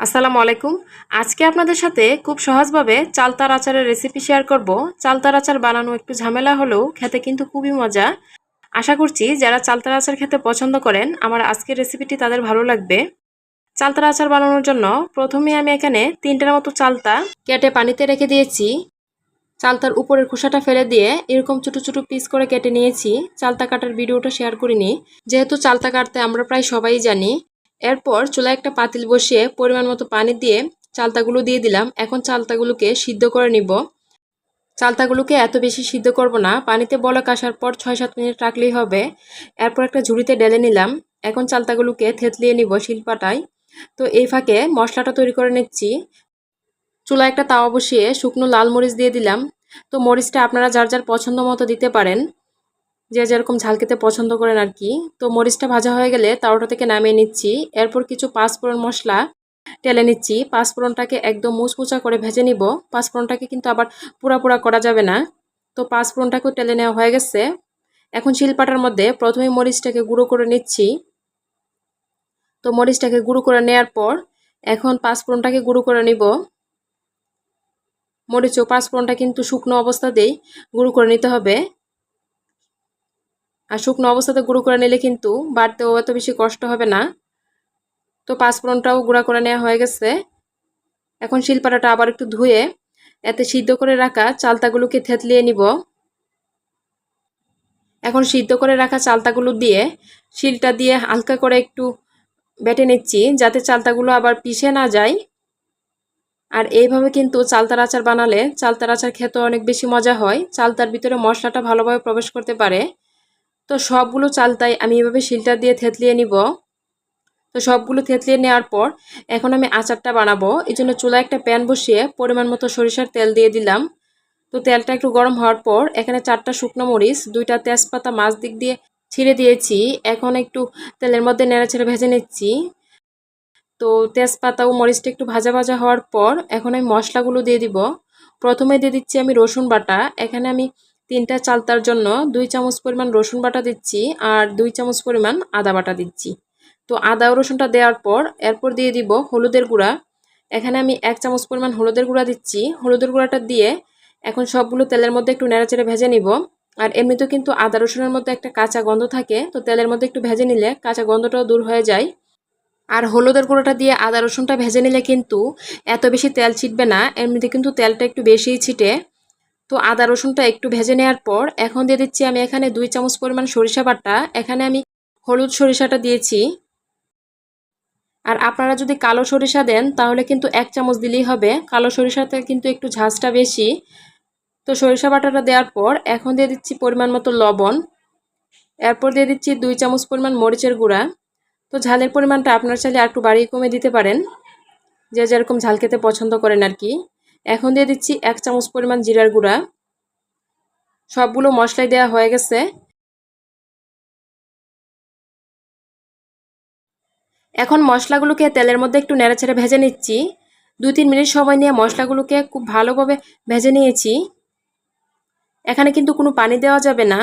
আসসালামু আলাইকুম। আজকে আপনাদের সাথে খুব সহজভাবে চালতার আচারের রেসিপি শেয়ার করব। চালতার আচার বানানো একটু ঝামেলা হলেও খেতে কিন্তু খুবই মজা। আশা করছি যারা চালতার আচার খেতে পছন্দ করেন, আমার আজকের রেসিপিটি তাদের ভালো লাগবে। চালতার আচার বানানোর জন্য প্রথমে আমি এখানে তিনটার মতো চালতা কেটে পানিতে রেখে দিয়েছি। চালতার উপরের খোসাটা ফেলে দিয়ে এরকম ছোটো ছোটো পিস করে কেটে নিয়েছি। চালতা কাটার ভিডিওটা শেয়ার করিনি। যেহেতু চালতা কাটতে আমরা প্রায় সবাই জানি এরপর চুলায় একটা পাতিল বসিয়ে পরিমাণ মতো পানি দিয়ে চালতাগুলো দিয়ে দিলাম। এখন চালতাগুলোকে সিদ্ধ করে নিব। চালতাগুলোকে এত বেশি সিদ্ধ করব না। পানিতে বলক আসার পর ছয় সাত মিনিট রাখলেই হবে। এরপর একটা ঝুড়িতে ডেলে নিলাম। এখন চালতাগুলোকে থেতলিয়ে নিব শিলপাটায় তো এই ফাঁকে মশলাটা তৈরি করে নিচ্ছি। চুলায় একটা তাওয়া বসিয়ে শুকনো লাল মরিচ দিয়ে দিলাম। তো মরিচটা আপনারা যার যার পছন্দ মতো দিতে পারেন। যে যেরকম ঝাল খেতে পছন্দ করেন আর কি। তো মরিচটা ভাজা হয়ে গেলে তাওটা থেকে নামিয়ে নিচ্ছি। এরপর কিছু পাঁচফোড়ন মশলা টেলে নিচ্ছি। পাঁচফোড়নটাকে একদম মুচমুচা করে ভেজে নিব। পাঁচফোড়নটাকে কিন্তু আবার পুরা পুরা করা যাবে না। তো পাঁচফোড়নটাকেও টেলে নেওয়া হয়ে গেছে। এখন শিলপাটার মধ্যে প্রথমে মরিচটাকে গুঁড়ো করে নিচ্ছি। তো মরিচটাকে গুঁড়ো করে নেওয়ার পর এখন পাঁচফোড়নটাকে গুঁড়ো করে নিব। মরিচ ও পাঁচফোড়নটা কিন্তু শুকনো অবস্থাতেই গুঁড়ো করে নিতে হবে। আর শুকনো অবস্থাতে গুঁড়ো করে নিলে কিন্তু বাড়তেও এত বেশি কষ্ট হবে না। তো পাঁচফোড়নটাও গুঁড়া করে নেওয়া হয়ে গেছে। এখন শিলপাটাটা আবার একটু ধুয়ে এতে সিদ্ধ করে রাখা চালতাগুলোকে থেতলিয়ে নিব। এখন সিদ্ধ করে রাখা চালতাগুলো দিয়ে শিলটা দিয়ে হালকা করে একটু বেটে নিচ্ছি যাতে চালতাগুলো আবার পিষে না যায়। আর এইভাবে কিন্তু চালতার আচার বানালে চালতার আচার খেতে অনেক বেশি মজা হয়। চালতার ভিতরে মশলাটা ভালোভাবে প্রবেশ করতে পারে। তো সবগুলো চালতাই আমি এভাবে শিলটা দিয়ে থেতলিয়ে নিব। তো সবগুলো থেতলিয়ে নেওয়ার পর এখন আমি আচারটা বানাবো। এই জন্য চুলায় একটা প্যান বসিয়ে পরিমাণ মতো সরিষার তেল দিয়ে দিলাম। তো তেলটা একটু গরম হওয়ার পর এখানে চারটা শুকনো মরিচ, দুইটা তেজপাতা মাছ দিক দিয়ে ছিঁড়ে দিয়েছি। এখন একটু তেলের মধ্যে নেড়ে ছেড়ে ভেজে নিচ্ছি। তো তেজপাতা ও মরিচটা একটু ভাজা ভাজা হওয়ার পর এখন আমি মশলাগুলো দিয়ে দিব। প্রথমে দিয়ে দিচ্ছি আমি রসুন বাটা। এখানে আমি তিনটা চালতার জন্য দুই চামচ পরিমাণ রসুন বাটা দিচ্ছি আর দুই চামচ পরিমাণ আদা বাটা দিচ্ছি। তো আদা রসুনটা দেওয়ার পর এরপর দিয়ে দিব হলুদের গুঁড়া। এখানে আমি এক চামচ পরিমাণ হলুদের গুঁড়া দিচ্ছি। হলুদের গুঁড়াটা দিয়ে এখন সবগুলো তেলের মধ্যে একটু নেড়াচেড়ে ভেজে নিব। আর এমনিতেও কিন্তু আদা রসুনের মধ্যে একটা কাঁচা গন্ধ থাকে, তো তেলের মধ্যে একটু ভেজে নিলে কাঁচা গন্ধটাও দূর হয়ে যায়। আর হলুদের গুঁড়োটা দিয়ে আদা রসুনটা ভেজে নিলে কিন্তু এত বেশি তেল ছিটবে না, এমনিতে কিন্তু তেলটা একটু বেশিই ছিটে। তো আদা রসুনটা একটু ভেজে নেওয়ার পর এখন দিয়ে দিচ্ছি আমি এখানে দুই চামচ পরিমাণ সরিষা বাটা। এখানে আমি হলুদ সরিষাটা দিয়েছি। আর আপনারা যদি কালো সরিষা দেন, তাহলে কিন্তু এক চামচ দিলেই হবে। কালো সরিষাতে কিন্তু একটু ঝাঁজটা বেশি। তো সরিষা বাটাটা দেওয়ার পর এখন দিয়ে দিচ্ছি পরিমাণ মতো লবণ। এরপর দিয়ে দিচ্ছি দুই চামচ পরিমাণ মরিচের গুঁড়া। তো ঝালের পরিমাণটা আপনার চাইলে একটু বাড়িয়ে কমে দিতে পারেন। যে যেরকম ঝাল খেতে পছন্দ করেন আর কি। এখন দিয়ে দিচ্ছি এক চামচ পরিমাণ জিরার গুঁড়া। সবগুলো মশলাই দেওয়া হয়ে গেছে। এখন মশলাগুলোকে তেলের মধ্যে একটু নেড়েছেড়ে ভেজে নিচ্ছি। দু তিন মিনিট সময় নিয়ে মশলাগুলোকে খুব ভালোভাবে ভেজে নিয়েছি। এখানে কিন্তু কোনো পানি দেওয়া যাবে না।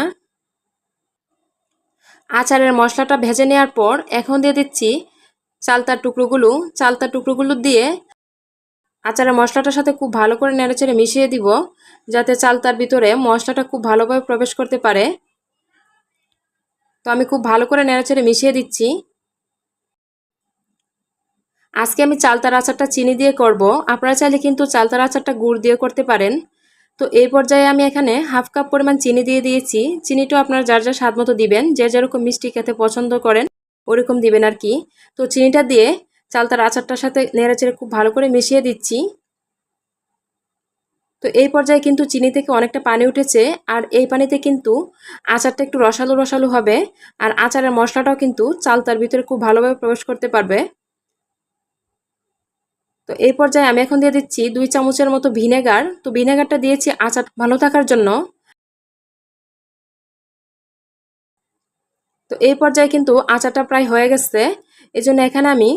আচারের মশলাটা ভেজে নেওয়ার পর এখন দিয়ে দিচ্ছি চালতার টুকরোগুলো। চালতার টুকরোগুলো দিয়ে আচারের মশলাটার সাথে খুব ভালো করে নেড়েচেড়ে মিশিয়ে দিব, যাতে চালতার ভিতরে মশলাটা খুব ভালোভাবে প্রবেশ করতে পারে। তো আমি খুব ভালো করে নেড়েচেড়ে মিশিয়ে দিচ্ছি। আজকে আমি চালতার আচারটা চিনি দিয়ে করব। আপনারা চাইলে কিন্তু চালতার আচারটা গুড় দিয়ে করতে পারেন। তো এই পর্যায়ে আমি এখানে হাফ কাপ পরিমাণ চিনি দিয়ে দিয়েছি। চিনিটাও আপনারা যার যার স্বাদ মতো দিবেন, যে যেরকম মিষ্টি খেতে পছন্দ করেন, ওরকম দিবেন আর কি। তো চিনিটা দিয়ে চালতার আচারটার সাথে নেড়েচেড়ে খুব ভালো করে মিশিয়ে দিচ্ছি। তো এই পর্যায়ে কিন্তু চিনি থেকে অনেকটা পানি উঠেছে আর এই পানিতে কিন্তু আচারটা একটু রসালো রসালো হবে আর আচারের মশলাটাও কিন্তু চালতার ভিতরে খুব ভালোভাবে প্রবেশ করতে পারবে। তো এই পর্যায়ে আমি এখন দিয়ে দিচ্ছি দুই চামচের মতো ভিনেগার। তো ভিনেগারটা দিয়েছি আচার ভালো থাকার জন্য। তো এই পর্যায়ে কিন্তু আচারটা প্রায় হয়ে গেছে। এই জন্য এখানে আমি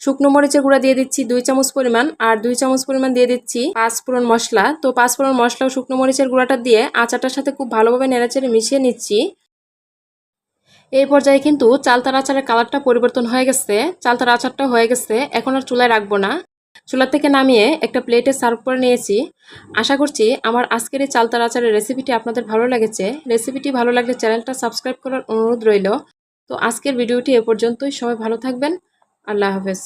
শুকনো মরিচের গুঁড়া দিয়ে দিচ্ছি দুই চামচ পরিমাণ আর দুই চামচ পরিমাণ দিয়ে দিচ্ছি পাঁচ পাঁচফোড়ন মশলা। তো পাঁচফোড়ন মশলা ও শুকনো মরিচের গুঁড়াটা দিয়ে আচারটার সাথে খুব ভালোভাবে নেড়াচেড়ে মিশিয়ে নিচ্ছি। এই পর্যায়ে কিন্তু চালতার আচারের কালারটা পরিবর্তন হয়ে গেছে। চালতার আচারটা হয়ে গেছে। এখন আর চুলায় রাখব না। চুলা থেকে নামিয়ে একটা প্লেটে সার্ভ করে নিয়েছি। আশা করছি আমার আজকের এই চালতার আচারের রেসিপিটি আপনাদের ভালো লেগেছে। রেসিপিটি ভালো লাগলে চ্যানেলটা সাবস্ক্রাইব করার অনুরোধ রইল। তো আজকের ভিডিওটি এ পর্যন্তই। সবাই ভালো থাকবেন। আল্লাহ হাফেজ।